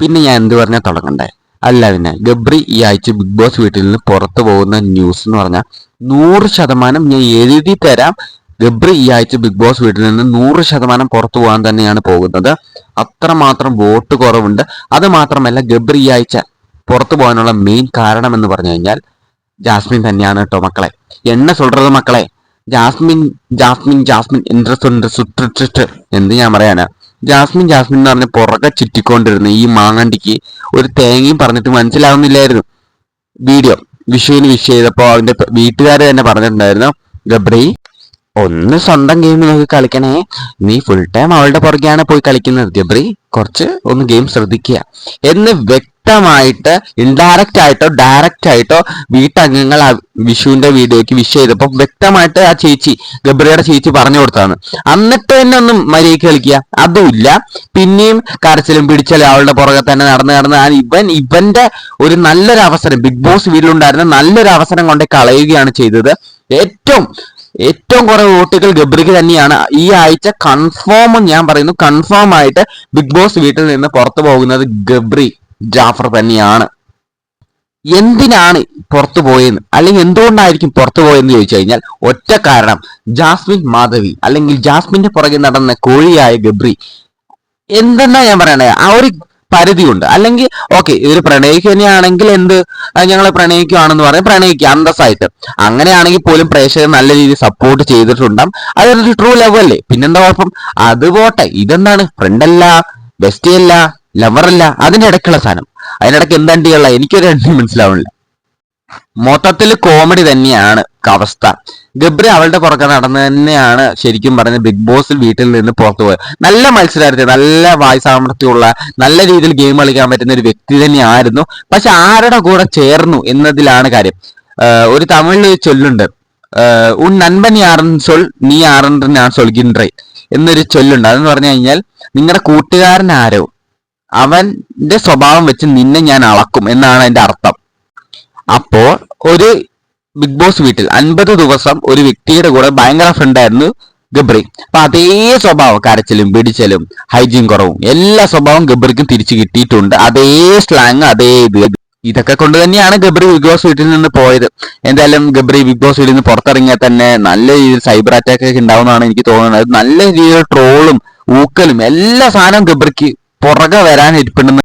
പിന്നെ ഞാൻ എന്ത് പറഞ്ഞാൽ തുടങ്ങണ്ടേ? അല്ല പിന്നെ ഗബ്രി ഈ ആഴ്ച ബിഗ് ബോസ് വീട്ടിൽ നിന്ന് പുറത്തു പോകുന്ന ന്യൂസ് എന്ന് പറഞ്ഞാൽ നൂറ് ശതമാനം ഞാൻ എഴുതി തരാം. ഗബ്രി ഈ ആഴ്ച ബിഗ് ബോസ് വീട്ടിൽ നിന്ന് നൂറ് ശതമാനം പുറത്തു പോകാൻ തന്നെയാണ് പോകുന്നത്. അത്രമാത്രം വോട്ട് കുറവുണ്ട്. അത് മാത്രമല്ല ഗബ്രി ഈ ആഴ്ച പുറത്തു പോകാനുള്ള മെയിൻ കാരണം എന്ന് പറഞ്ഞു കഴിഞ്ഞാൽ ജാസ്മിൻ തന്നെയാണ് കേട്ടോ മക്കളെ. എന്നെ സൊല്ലത് മക്കളെ. ജാസ്മിൻ ജാസ്മിൻ ജാസ്മിൻ ഇൻട്രസ്റ്റ് ഉണ്ട് എന്ത് ഞാൻ പറയാനാ? ജാസ്മിൻ ജാസ്മിൻ എന്ന് പറഞ്ഞ് പുറകെ ചുറ്റിക്കൊണ്ടിരുന്ന ഈ മാങ്ങണ്ടിക്ക് ഒരു തേങ്ങയും പറഞ്ഞിട്ട് മനസ്സിലാവുന്നില്ലായിരുന്നു. വീഡിയോ വിഷുവിന് വിഷ് ചെയ്തപ്പോ അവന്റെ വീട്ടുകാർ തന്നെ പറഞ്ഞിട്ടുണ്ടായിരുന്നു ഗബ്രി ഒന്ന് സ്വന്തം ഗെയിം നോക്കി കളിക്കണേ. നീ ഫുൾ ടൈം അവളുടെ പുറകെയാണ് പോയി കളിക്കുന്നത് ഗബ്രി. കുറച്ച് ഒന്ന് ഗെയിം ശ്രദ്ധിക്കുക. എന്ന് വ്യക്തമായിട്ട് ഇൻഡയറക്റ്റ് ആയിട്ടോ ഡയറക്റ്റ് ആയിട്ടോ വീട്ടംഗങ്ങൾ വിഷുവിന്റെ വീഡിയോക്ക് വിഷ് ചെയ്തപ്പോൾ വ്യക്തമായിട്ട് ആ ചേച്ചി ഗബ്രിയുടെ ചേച്ചി പറഞ്ഞു കൊടുത്താണ് എന്നിട്ട് തന്നെ ഒന്നും മര്യാദയ്ക്ക് കളിക്കുക. അതുമില്ല പിന്നെയും കരച്ചിലും പിടിച്ചാലും അവളുടെ പുറകെ തന്നെ നടന്ന് നടന്ന് ഇവൻ ഇവന്റെ ഒരു നല്ലൊരു അവസരം ബിഗ് ബോസ് വീട്ടിലുണ്ടായിരുന്ന നല്ലൊരു അവസരം കൊണ്ട് കളയുകയാണ് ചെയ്തത്. ഏറ്റവും ഏറ്റവും കുറെ വോട്ടുകൾ ഗബ്രിക്ക് തന്നെയാണ്. ഈ ആഴ്ച കൺഫേം ഞാൻ പറയുന്നു കൺഫേം ആയിട്ട് ബിഗ് ബോസ് വീട്ടിൽ നിന്ന് പുറത്തു പോകുന്നത് ഗബ്രി. ജാഫർ തന്നെയാണ്. എന്തിനാണ് പുറത്തു പോയെന്ന് അല്ലെങ്കിൽ എന്തുകൊണ്ടായിരിക്കും പുറത്തു പോയെന്ന് ചോദിച്ചു കഴിഞ്ഞാൽ ഒറ്റ കാരണം ജാസ്മിൻ മാധവി അല്ലെങ്കിൽ ജാസ്മിന്റെ പുറകെ നടന്ന കോഴിയായ ഗബ്രി. എന്തെന്നാ ഞാൻ പറയണേ? ആ ഒരു പരിധിയുണ്ട്. അല്ലെങ്കിൽ ഓക്കെ ഇവർ പ്രണയിക്കുകയാണെങ്കിൽ എന്ത്? ഞങ്ങളെ പ്രണയിക്കുകയാണെന്ന് പറയും പ്രണയിക്കുക അന്തസ്സായിട്ട്. അങ്ങനെയാണെങ്കിൽ പോലും പ്രേക്ഷകർ നല്ല രീതിയിൽ സപ്പോർട്ട് ചെയ്തിട്ടുണ്ടാവും. അതൊരു ട്രൂ ലവ് അല്ലേ? പിന്നെന്താ കുഴപ്പം? അത് പോട്ടെ ഇതെന്താണ് ഫ്രണ്ട് അല്ല അല്ല അതിന്റെ ഇടയ്ക്കുള്ള സാധനം. അതിനിടയ്ക്ക് എന്താണ്ടിയുള്ള എനിക്കൊരു രണ്ടും മനസ്സിലാവുന്നില്ല. മൊത്തത്തിൽ കോമഡി തന്നെയാണ് അവസ്ഥ. ഗബ്ര അവളുടെ പുറകെ നടന്നു തന്നെയാണ് ശരിക്കും പറഞ്ഞ ബിഗ് ബോസിൽ വീട്ടിൽ നിന്ന് പുറത്തു പോയത്. നല്ല മത്സരാർത്ഥി നല്ല വായു സാമർത്ഥ്യമുള്ള നല്ല രീതിയിൽ ഗെയിം കളിക്കാൻ പറ്റുന്ന ഒരു വ്യക്തി തന്നെയായിരുന്നു. പക്ഷെ ആരുടെ കൂടെ ചേർന്നു എന്നതിലാണ് കാര്യം. ഒരു തമിഴിൽ ചൊല്ലുണ്ട്. ഉൻ നൻപൻ യാറൻ സൊൽ നീ ആറൻ ഞാൻ സൊൽകിൻറേ എന്നൊരു ചൊല്ലുണ്ട്. അതെന്ന് പറഞ്ഞു കഴിഞ്ഞാൽ നിങ്ങളുടെ കൂട്ടുകാരൻ ആരോ? അവന്റെ സ്വഭാവം വെച്ച് നിന്നെ ഞാൻ അളക്കും എന്നാണ് അതിന്റെ അർത്ഥം. അപ്പോൾ ഒരു ബിഗ് ബോസ് വീട്ടിൽ അൻപത് ദിവസം ഒരു വ്യക്തിയുടെ കൂടെ ഭയങ്കര ഫ്രണ്ടായിരുന്നു ഗബ്രി. അപ്പൊ അതേ സ്വഭാവം കരച്ചിലും പിടിച്ചലും ഹൈജീൻ കുറവും എല്ലാ സ്വഭാവം ഗബ്രിക്കും തിരിച്ചു കിട്ടിയിട്ടുണ്ട്. അതേ സ്ലാങ് അതേ ഇത്. ഇതൊക്കെ കൊണ്ട് തന്നെയാണ് ഗബ്രി ബിഗ് ബോസ് വീട്ടിൽ നിന്ന് പോയത്. എന്തായാലും ഗബ്രി ബിഗ് ബോസ് വീട്ടിൽ നിന്ന് പുറത്തിറങ്ങിയാൽ തന്നെ നല്ല രീതിയിൽ സൈബർ അറ്റാക്ക് ഒക്കെ ഉണ്ടാവുന്നതാണ് എനിക്ക് തോന്നുന്നത്. നല്ല രീതിയിൽ ട്രോളും ഊക്കലും എല്ലാ സാധനവും ഗബ്രിക്ക് പുറകെ വരാൻ ഇരിപ്പുണ്ടെന്ന്